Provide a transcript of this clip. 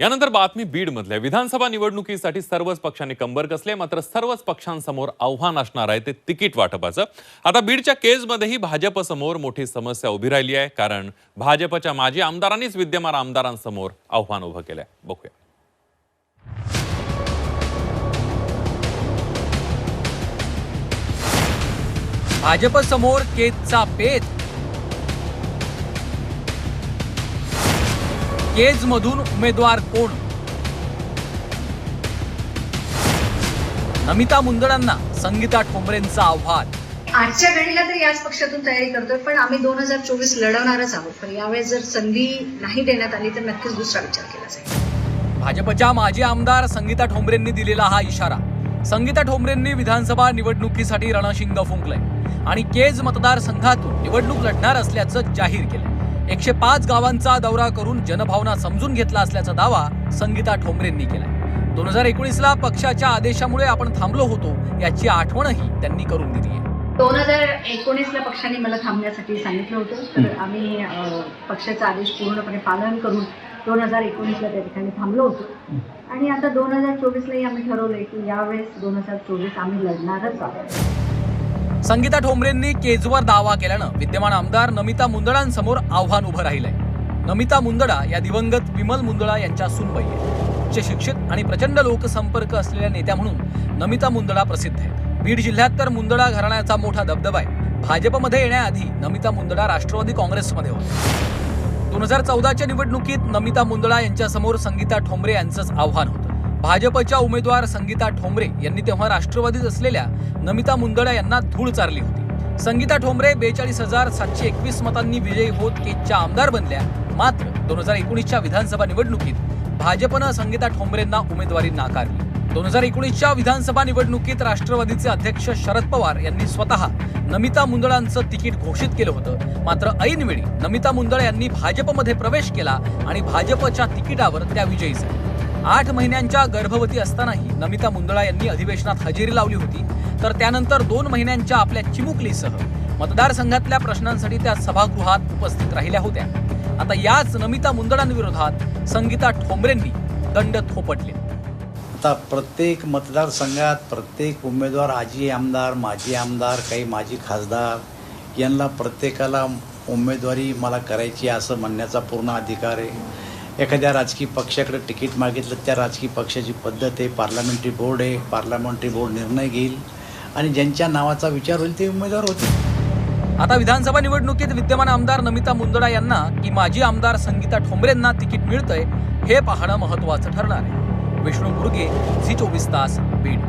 यानंतर बातमी बीडमधल्या विधानसभा निवडणुकीसाठी सर्वच पक्षांनी कंबर कसले मात्र सर्वच पक्षांसमोर आव्हान असणार आहे ते तिकीट वाटपाचं. आता बीडच्या केजमध्येही भाजपसमोर मोठी समस्या उभी राहिली आहे कारण भाजपच्या माजी आमदारांनीच विद्यमान आमदारांसमोर आव्हान उभं केलंय. बघूया. भाजप समोर केजचा केज मधून उमेदवार कोण? नमिता मुंदडांना संगीता ठोंबरेंचं आव्हान. आजच्या घडीला तर याच पक्षातून तयारी करतोय पण आम्ही दोन हजार चोवीस लढवणारच आहोत. पण यावेळेस जर संधी नाही देण्यात आली तर नक्कीच दुसरा विचार केला जाईल. भाजपच्या माजी आमदार संगीता ठोंबरेंनी दिलेला हा इशारा. संगीता ठोंबरेंनी विधानसभा निवडणुकीसाठी रणशिंग फुंकलंय. आणि केज मतदारसंघातून निवडणूक लढणार असल्याचं जाहीर केलंय. एकशे पाच गावांचा दौरा करून जनभावना समजून घेतला असल्याचा दावा संगीता ठोंबरेंनी केलाय. दोन हजार एकोणीसला पक्षाच्या आदेशामुळे आपण थांबलो होतो याची आठवणही त्यांनी करून दिली आहे. दोन हजार एकोणीसला पक्षाने मला थांबण्यासाठी सांगितलं होतं तर आम्ही पक्षाचा आदेश पूर्णपणे पालन करून दोन हजार एकोणीसला त्या ठिकाणी थांबलो होतो. आणि आता दोन हजार चोवीसलाही आम्ही ठरवलंय की यावेळेस दोन हजार चोवीस आम्ही लढणारच आहोत. संगीता ठोंबरेंनी केजवर दावा केल्यानं विद्यमान आमदार नमिता मुंदडांसमोर आव्हान उभं राहिलंय. नमिता मुंदडा या दिवंगत विमल मुंदडा यांच्या सुनबाई आहेत. उच्च शिक्षित आणि प्रचंड लोकसंपर्क असलेल्या नेत्या म्हणून नमिता मुंदडा प्रसिद्ध आहेत. बीड जिल्ह्यात तर मुंदडा घराण्याचा मोठा दबदबा आहे. भाजपमध्ये येण्याआधी नमिता मुंदडा राष्ट्रवादी काँग्रेसमध्ये होते. दोन हजार चौदाच्या निवडणुकीत नमिता मुंदडा यांच्यासमोर संगीता ठोंबरे यांचंच आव्हान होतं. भाजपच्या उमेदवार संगीता ठोंबरे यांनी तेव्हा राष्ट्रवादीत असलेल्या नमिता मुंदडा यांना धूळ चारली होती. संगीता ठोंबरे बेचाळीस हजार सातशे एकवीस मतांनी विजयी होत केजच्या आमदार बनल्या. मात्र दोन हजार एकोणीसच्या विधानसभा निवडणुकीत भाजपनं संगीता ठोंबरेंना उमेदवारी नाकारली. दोन हजार एकोणीसच्या विधानसभा निवडणुकीत राष्ट्रवादीचे अध्यक्ष शरद पवार यांनी स्वतः नमिता मुंदळांचं तिकीट घोषित केलं होतं. मात्र ऐनवेळी नमिता मुंदळ यांनी भाजपमध्ये प्रवेश केला आणि भाजपच्या तिकिटावर त्या विजयी झाल्या. आठ महिन्यांच्या गर्भवती असतानाही नमिता मुंदळा यांनी अधिवेशनात हजेरी लावली होती. तर त्यानंतर दोन महिन्यांच्या आपल्या चिमुकलीसह मतदारसंघातल्या प्रश्नांसाठी त्या सभागृहात उपस्थित राहिल्या होत्या. आता याच नमिता मुंदळांविरोधात संगीता ठोंबरेंनी दंड थोपटले. आता प्रत्येक मतदारसंघात प्रत्येक उमेदवार आजी आमदार माजी आमदार काही माजी खासदार यांना प्रत्येकाला उमेदवारी मला करायची आहे असं म्हणण्याचा पूर्ण अधिकार आहे. एखाद्या राजकीय पक्षाकडे तिकीट मागितलं त्या राजकीय पक्षाची पद्धत आहे पार्लमेंटरी बोर्ड आहे पार्लमेंटरी बोर्ड निर्णय घेईल आणि ज्यांच्या नावाचा विचार होईल ते उमेदवार होते आता विधानसभा निवडणुकीत विद्यमान आमदार नमिता मुंदडा यांना की माजी आमदार संगीता ठोंबरेंना तिकीट मिळतंय हे पाहणं महत्वाचं ठरणार आहे. विष्णू मुर्गे झी चोवीस तास बीड.